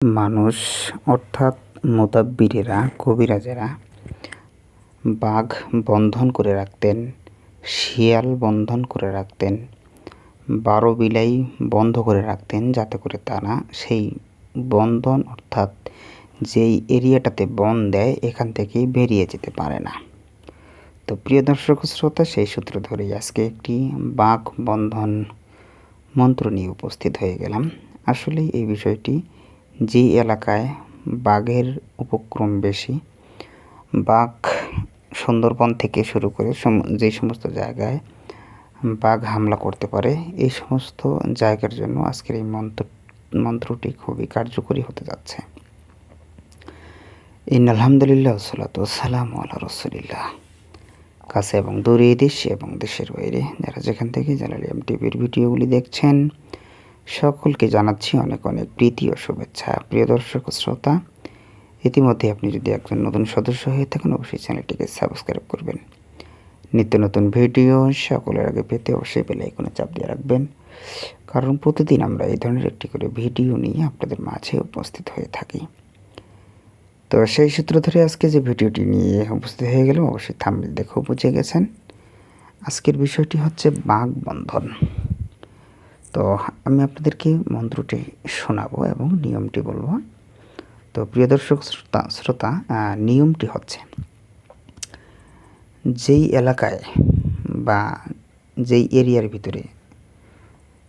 মানুষ, অর্থাৎ মোতাব্বিরেরা কবিরাজেরা, বাঘ বন্ধন করে রাখতেন, শিয়াল বন্ধন করে রাখতেন, বারো বিলাই বন্ধ করে রাখতেন যাতে করে তারা সেই বন্ধন, অর্থাৎ যেই এরিয়াটাতে বন দেয়, এখান থেকেই বেরিয়ে যেতে পারে না। তো প্রিয় দর্শক শ্রোতা, সেই সূত্র ধরেই আজকে একটি বাঘ বন্ধন মন্ত্র নিয়ে উপস্থিত হয়ে গেলাম। আসলে এই বিষয়টি যে এলাকায় বাঘের উপক্রম বেশি, বাঘ সুন্দরবন থেকে শুরু করে যে সমস্ত জায়গায় বাঘ হামলা করতে পারে, এই সমস্ত জায়গার জন্য আজকের এই মন্ত্র, মন্ত্রটি খুবই কার্যকরী হতে যাচ্ছে। ইন আলহামদুলিল্লাহ সালাম আল্লাহ রসুলিল্লাহ। কাছে এবং দূরে দেশ এবং দেশের বাইরে, যারা যেখান থেকে জালালিয়াম টিভির ভিডিওগুলি দেখছেন সকলকে জানাচ্ছি অনেক অনেক প্রীতি ও শুভেচ্ছা। প্রিয় দর্শক শ্রোতা, ইতিমধ্যে আপনি যদি একজন নতুন সদস্য হয়ে থাকেন, অবশ্যই চ্যানেলটিকে সাবস্ক্রাইব করবেন। নিত্য নতুন ভিডিও সকলের আগে পেতে অবশ্যই বেলে আইকনে চাপ দিয়ে রাখবেন। কারণ প্রতিদিন আমরা এই ধরনের একটি করে ভিডিও নিয়ে আপনাদের মাঝে উপস্থিত হয়ে থাকি। তো সেই সূত্র ধরে আজকে যে ভিডিওটি নিয়ে উপস্থিত হয়ে গেলাম, অবশ্যই থামলে দেখেও বুঝে গেছেন। আজকের বিষয়টি হচ্ছে বাঘ বন্ধন তো আমি আপনাদেরকে মন্ত্রটি শোনাবো এবং নিয়মটি বলব। তো প্রিয় দর্শক শ্রোতা শ্রোতা নিয়মটি হচ্ছে, যেই এলাকায় বা যেই এরিয়ার ভিতরে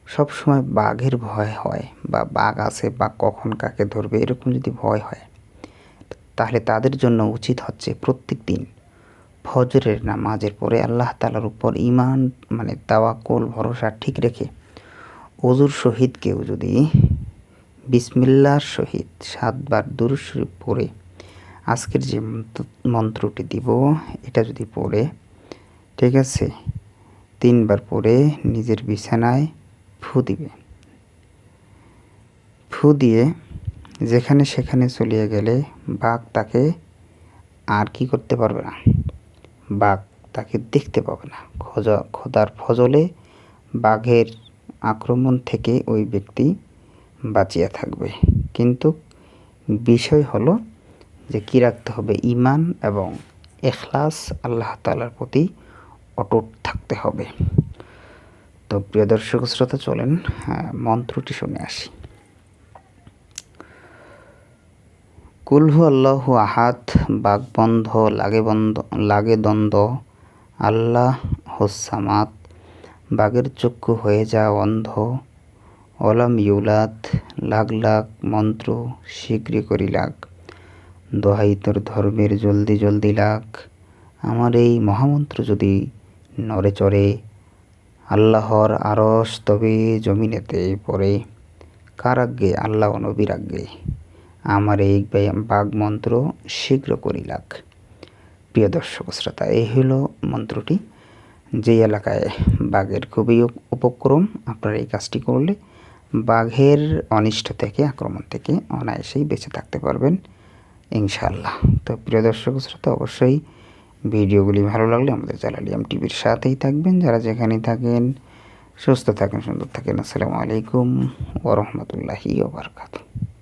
সব সময় বাঘের ভয় হয় বা বাঘ আছে বা কখন কাকে ধরবে এরকম যদি ভয় হয়, তাহলে তাদের জন্য উচিত হচ্ছে প্রত্যেক দিন ফজরের নামাজের পরে আল্লাহ তালার উপর ইমান মানে তাওয়াকল ভরসা ঠিক রেখে অজুর সহিত কেউ যদি বিসমিল্লার সহিত সাতবার দুরুশরীফ পড়ে, আজকের যে মন্ত্রটি দিব, এটা যদি পড়ে, ঠিক আছে, তিনবার পরে নিজের বিছানায় ফু দিবে। ফু দিয়ে যেখানে সেখানে চলিয়ে গেলে বাঘ তাকে আর কি করতে পারবে না? বাঘ তাকে দেখতে পাবে না। খোঁজা খোদার ফজলে বাঘের আক্রমণ থেকে ওই ব্যক্তি বাঁচিয়ে থাকবে। কিন্তু বিষয় হলো যে কী রাখতে হবে? ইমান এবং এখলাস আল্লাহ তালার প্রতি অটুট থাকতে হবে। তো প্রিয় দর্শক শ্রোতা চলেন হ্যাঁ, মন্ত্রটি শুনে আসি। কুলহু আল্লাহ আহাত বাঘ বন্ধ লাগে বন্ধ লাগে দ্বন্দ্ব আল্লাহ হোসামাত বাঘের চক্ষু হয়ে যা অন্ধ। অলাম ইউলাত লাগ লাগ মন্ত্র শীঘ্রই করি লাগ দোহাই তোর ধর্মের জলদি জলদি লাগ আমার এই মহামন্ত্র যদি নড়ে চড়ে, আল্লাহর আরস তবে জমিনেতে পড়ে। কার আজ্ঞে আল্লাহ নবীর আজ্ঞে আমার এই বাঘ মন্ত্র শীঘ্র করি লাগ প্রিয় দর্শক শ্রোতা, এই হলো মন্ত্রটি। যে এলাকায় বাঘের খুবই উপক্রম, আপনারা এই কাজটি করলে বাঘের অনিষ্ট থেকে, আক্রমণ থেকে অনায়াসেই বেঁচে থাকতে পারবেন ইনশাল্লাহ তো প্রিয় দর্শক শ্রোতা, অবশ্যই ভিডিওগুলি ভালো লাগলে আমাদের জালালিয়াম টিভির সাথেই থাকবেন। যারা যেখানেই থাকেন, সুস্থ থাকেন, সুন্দর থাকেন, আসসালামু আলাইকুম ওরহমতুল্লাহি ওবরকাতু